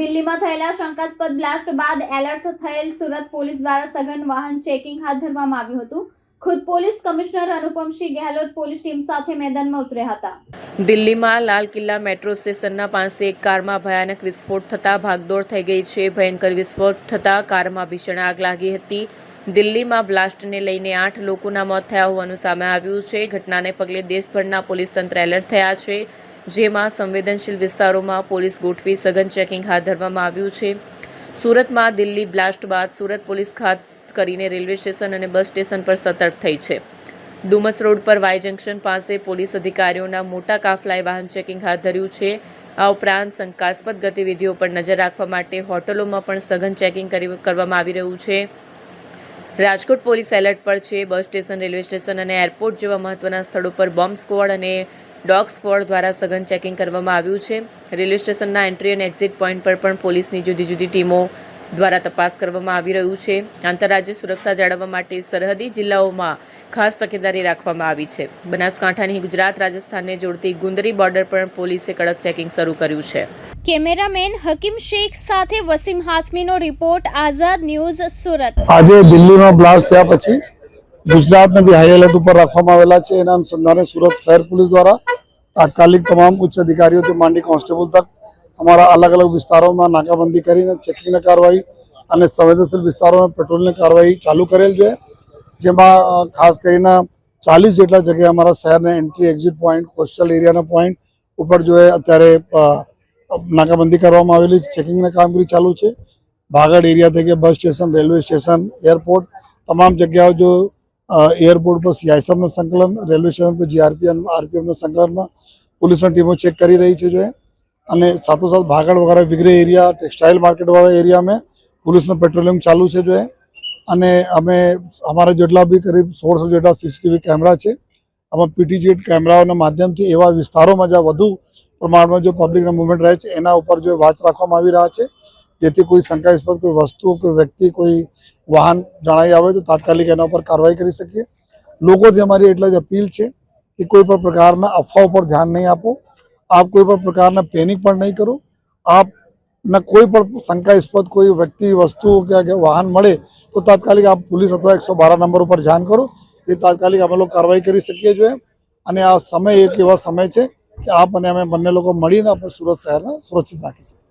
દિલ્હીમાં થયેલા શંકાસ્પદ બ્લાસ્ટ બાદ એલર્ટ થયેલ સુરત પોલીસ દ્વારા સઘન વાહન ચેકિંગ હાથ ધરવામાં આવ્યું હતું. ખુદ police commissioner Anupamsingh Gehlot police team સાથે મેદાનમાં ઉતર્યા હતા. દિલ્હીમાં લાલ કિલ્લા મેટ્રો સ્ટેશનના પાસે એક કારમાં ભયાનક વિસ્ફોટ થતાં ભાગદોડ થઈ ગઈ છે. ભયંકર વિસ્ફોટ થતાં કારમાં ભીષણ આગ લાગી હતી. દિલ્હીમાં બ્લાસ્ટને લઈને આઠ લોકોના મોત થયા હોવાનું સામે આવ્યું છે. ઘટનાને પગલે દેશભરના પોલીસ તંત્ર એલર્ટ થયા છે. જેમાં સંવેદનશીલ વિસ્તારોમાં પોલીસ ગોઠવી સઘન ચેકિંગ હાથ ધરવામાં આવ્યું છે. સુરતમાં દિલ્હી બ્લાસ્ટ બાદ સુરત પોલીસ ખાસ કરીને રેલવે સ્ટેશન અને બસ સ્ટેશન પર સતર્ક થઈ છે. ડુમસ રોડ પર વાય જંકશન પાસે પોલીસ અધિકારીઓના મોટા કાફલાએ વાહન ચેકિંગ હાથ ધર્યું છે. આ ઉપરાંત શંકાસ્પદ ગતિવિધિઓ પર નજર રાખવા માટે હોટલોમાં પણ સઘન ચેકિંગ કરી કરવામાં આવી રહ્યું છે. રાજકોટ પોલીસ એલર્ટ પર છે. બસ સ્ટેશન, રેલવે સ્ટેશન અને એરપોર્ટ જેવા મહત્વના સ્થળો પર બોમ્બ સ્કવોડ અને ડોગ સ્ક્વોડ દ્વારા સઘન ચેકિંગ કરવામાં આવ્યું છે. રેલવે સ્ટેશનના એન્ટ્રી અને એક્ઝિટ પોઈન્ટ પર પણ પોલીસની જુદી જુદી ટીમો દ્વારા તપાસ કરવામાં આવી રહ્યું છે. આંતરરાજ્ય સુરક્ષા જાળવવા માટે સરહદી જિલ્લાઓમાં ખાસ તકેદારી રાખવામાં આવી છે. બનાસકાંઠાની ગુજરાત રાજસ્થાનને જોડતી ગુંદરી બોર્ડર પર પોલીસે કડક ચેકિંગ શરૂ કર્યું છે. કેમેરામેન હકીમ શેખ સાથે વસીમ હાસમીનો રિપોર્ટ આઝાદ ન્યૂઝ સુરત. આજે દિલ્હીમાં બ્લાસ્ટ થયા પછી ગુજરાતને બી હાઈ એલર્ટ ઉપર રાખવામાં આવેલા છે. એના અનુસંધાને સુરત શહેર પોલીસ દ્વારા તાત્કાલિક તમામ ઉચ્ચ અધિકારીઓથી માંડી કોન્સ્ટેબલ તક અમારા અલગ અલગ વિસ્તારોમાં નાકાબંધી કરીને ચેકિંગની કાર્યવાહી અને સંવેદનશીલ વિસ્તારોમાં પેટ્રોલની કાર્યવાહી ચાલુ કરેલ છે. જેમાં ખાસ કરીને ચાલીસ જેટલા જગ્યાએ અમારા શહેરના એન્ટ્રી એક્ઝિટ પોઈન્ટ કોસ્ટલ એરિયાના પોઈન્ટ ઉપર જો અત્યારે નાકાબંધી કરવામાં આવેલી ચેકિંગની કામગીરી ચાલુ છે. ભાગડ એરિયા થઈ ગયા bus station, railway station, airport, તમામ જગ્યાઓ જો એરપોર્ટ પર સીઆઈએસએફનું સંકલન રેલવે સ્ટેશન પર જીઆરપી અને આરપીએફના સંકલનમાં પોલીસની ટીમો ચેક કરી રહી છે જો અને સાથોસાથ ભાગળ વગેરે વિગરે એરિયા ટેક્સટાઇલ માર્કેટવાળા એરિયામાં પોલીસનું પેટ્રોલિંગ ચાલુ છે જો અને અમે અમારા જેટલા બી કરીબ સોળસો જેટલા સીસીટીવી કેમેરા છે આમાં પીટીજીટ કેમેરાઓના માધ્યમથી એવા વિસ્તારોમાં જ્યાં વધુ પ્રમાણમાં જો પબ્લિકના મુવમેન્ટ રહે છે, એના ઉપર જો વાંચ રાખવામાં આવી રહ્યા છે. જેથી કોઈ શંકાસ્પદ કોઈ વસ્તુ, કોઈ વ્યક્તિ, કોઈ વાહન જણાઈ આવે તો તાત્કાલિક એના ઉપર કાર્યવાહી કરી શકીએ. લોકોથી અમારી એટલા જ અપીલ છે કે કોઈ પણ પ્રકારના અફવાઓ ઉપર ધ્યાન નહીં આપો. આપ કોઈ પણ પ્રકારના પેનિક પણ નહીં કરો. આપના કોઈ પણ શંકાસ્પદ કોઈ વ્યક્તિ, વસ્તુ કે વાહન મળે તો તાત્કાલિક આપ પોલીસ અથવા એકસો બાર નંબર ઉપર ધ્યાન કરો. એ તાત્કાલિક અમે લોકો કાર્યવાહી કરી શકીએ છીએ. અને આ સમય એક એવા સમય છે કે આપ અને અમે બંને લોકો મળીને આપણે સુરત શહેરને સુરક્ષિત રાખી શકીએ.